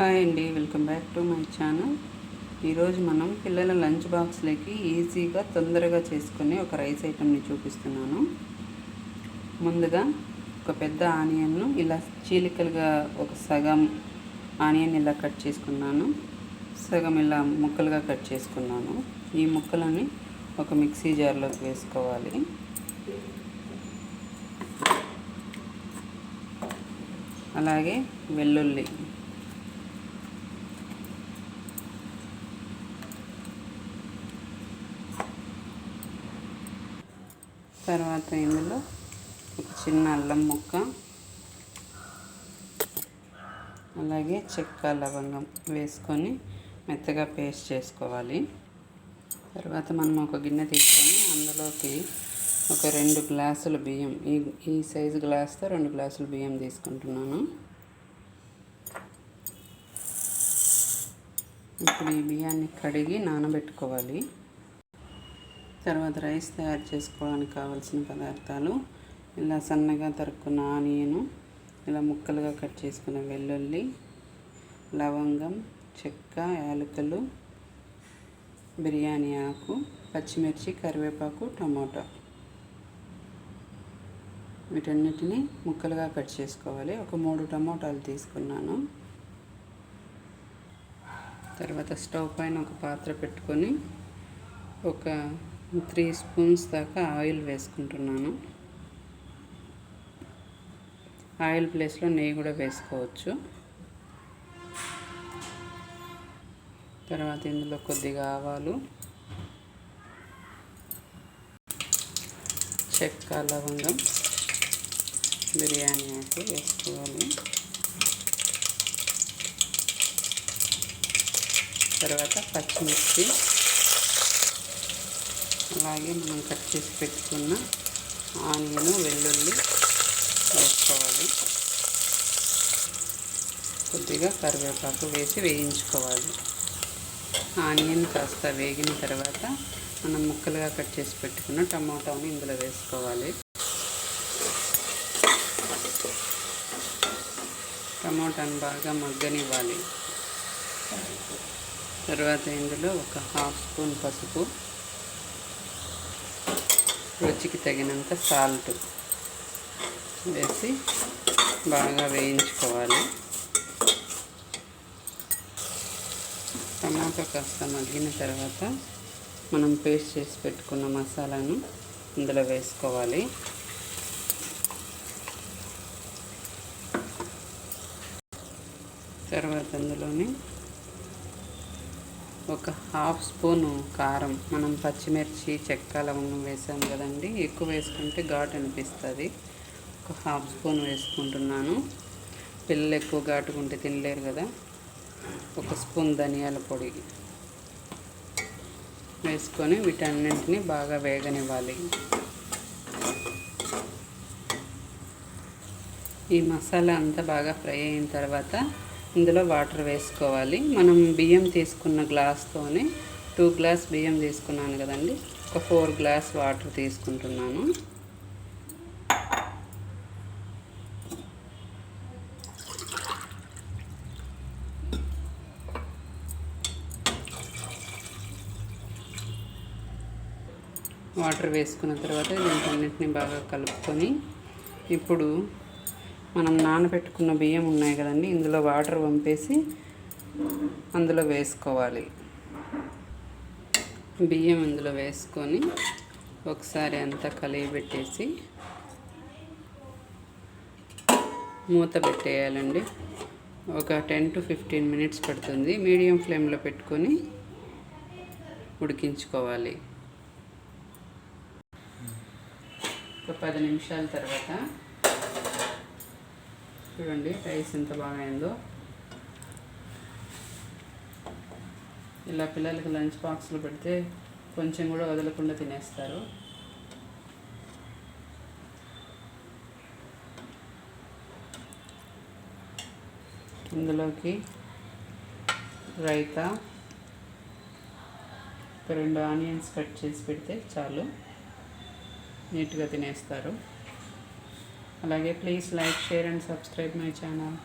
Hi అండి welcome back to my channel. ఈరోజు మనం పిల్లల లంచ్ బాక్స్లోకి ఈజీగా తొందరగా చేసుకునే ఒక రైస్ ఐటెంని చూపిస్తున్నాను. ముందుగా ఒక పెద్ద ఆనియన్ను ఇలా చీలికలుగా ఒక సగం ఆనియన్ ఇలా కట్ చేసుకున్నాను. సగం ఇలా ముక్కలుగా కట్ చేసుకున్నాను. ఈ ముక్కలని ఒక మిక్సీ జార్లోకి వేసుకోవాలి. అలాగే వెల్లుల్లి తర్వాత ఇందులో ఒక చిన్న అల్లం ముక్క అలాగే చెక్క లవంగం వేసుకొని మెత్తగా పేస్ట్ చేసుకోవాలి. తర్వాత మనం ఒక గిన్నె తీసుకొని అందులోకి ఒక రెండు గ్లాసుల బియ్యం ఈ ఈ సైజు గ్లాస్తో రెండు గ్లాసుల బియ్యం తీసుకుంటున్నాను. ఇప్పుడు ఈ బియ్యాన్ని కడిగి నానబెట్టుకోవాలి. తర్వాత రైస్ తయారు చేసుకోవడానికి కావాల్సిన పదార్థాలు ఇలా సన్నగా తరుక్కున్న ఆనియను ఇలా ముక్కలుగా కట్ చేసుకున్న వెల్లుల్లి లవంగం చెక్క యాలకులు బిర్యానీ ఆకు పచ్చిమిర్చి కరివేపాకు టమాటో. వీటన్నిటిని ముక్కలుగా కట్ చేసుకోవాలి. ఒక మూడు టమోటాలు తీసుకున్నాను. తర్వాత స్టవ్ పైన ఒక పాత్ర పెట్టుకొని ఒక త్రీ స్పూన్స్ దాకా ఆయిల్ వేసుకుంటున్నాను. ఆయిల్ ప్లేస్లో నెయ్యి కూడా వేసుకోవచ్చు. తర్వాత ఇందులో కొద్దిగా ఆవాలు చెక్క లవంగం బిర్యానీ ఆకు వేసుకోవాలి. తర్వాత పచ్చిమిర్చి. అలాగే మనం కట్ చేసి పెట్టుకున్న ఆనియన్ వెల్లుల్లి వేసుకోవాలి. కొద్దిగా కరివేపాకు వేసి వేయించుకోవాలి. ఆనియన్ కాస్త వేగిన తర్వాత మనం ముక్కలుగా కట్ చేసి పెట్టుకున్న టమాటాని ఇందులో వేసుకోవాలి. టమాటాను బాగా మగ్గనివ్వాలి. తర్వాత ఇందులో ఒక హాఫ్ స్పూన్ పసుపు రుచికి తగినంత సాల్ట్ వేసి బాగా వేయించుకోవాలి. టమాటో కాస్త మగ్గిన తర్వాత మనం పేస్ట్ చేసి పెట్టుకున్న మసాలాను ఇందులో వేసుకోవాలి. తర్వాత అందులోని ఒక హాఫ్ స్పూను కారం. మనం పచ్చిమిర్చి చెక్క లవంగం వేసాం కదండి. ఎక్కువ వేసుకుంటే ఘాటు అనిపిస్తుంది. ఒక హాఫ్ స్పూన్ వేసుకుంటున్నాను. పిల్లలు ఎక్కువ ఘాటుకుంటే తినలేరు కదా. ఒక స్పూన్ ధనియాల పొడి వేసుకొని వీటన్నింటినీ బాగా వేగనివ్వాలి. ఈ మసాలా అంతా బాగా ఫ్రై అయిన తర్వాత ఇందులో వాటర్ వేసుకోవాలి. మనం బియ్యం తీసుకున్న గ్లాస్తోనే టూ గ్లాస్ బియ్యం తీసుకున్నాను కదండి. ఒక ఫోర్ గ్లాస్ వాటర్ తీసుకుంటున్నాను. వాటర్ వేసుకున్న తర్వాత దీనికన్నింటినీ బాగా కలుపుకొని ఇప్పుడు మనం నానబెట్టుకున్న బియ్యం ఉన్నాయి కదండి ఇందులో వాటర్ పంపేసి అందులో వేసుకోవాలి. బియ్యం ఇందులో వేసుకొని ఒకసారి అంతా కలిగి పెట్టేసి మూత పెట్టేయాలండి. ఒక టెన్ టు ఫిఫ్టీన్ మినిట్స్ పడుతుంది. మీడియం ఫ్లేమ్లో పెట్టుకొని ఉడికించుకోవాలి. ఒక పది నిమిషాల తర్వాత చూడండి రైస్ ఎంత బాగా అయిందో. ఇలా పిల్లలకి లంచ్ బాక్స్లో పెడితే కొంచెం కూడా వదలకుండా తినేస్తారు. ఇందులోకి రైతా రెండు ఆనియన్స్ కట్ చేసి పెడితే చాలు. నీట్గా తినేస్తారు. అలాగే please like share and subscribe my channel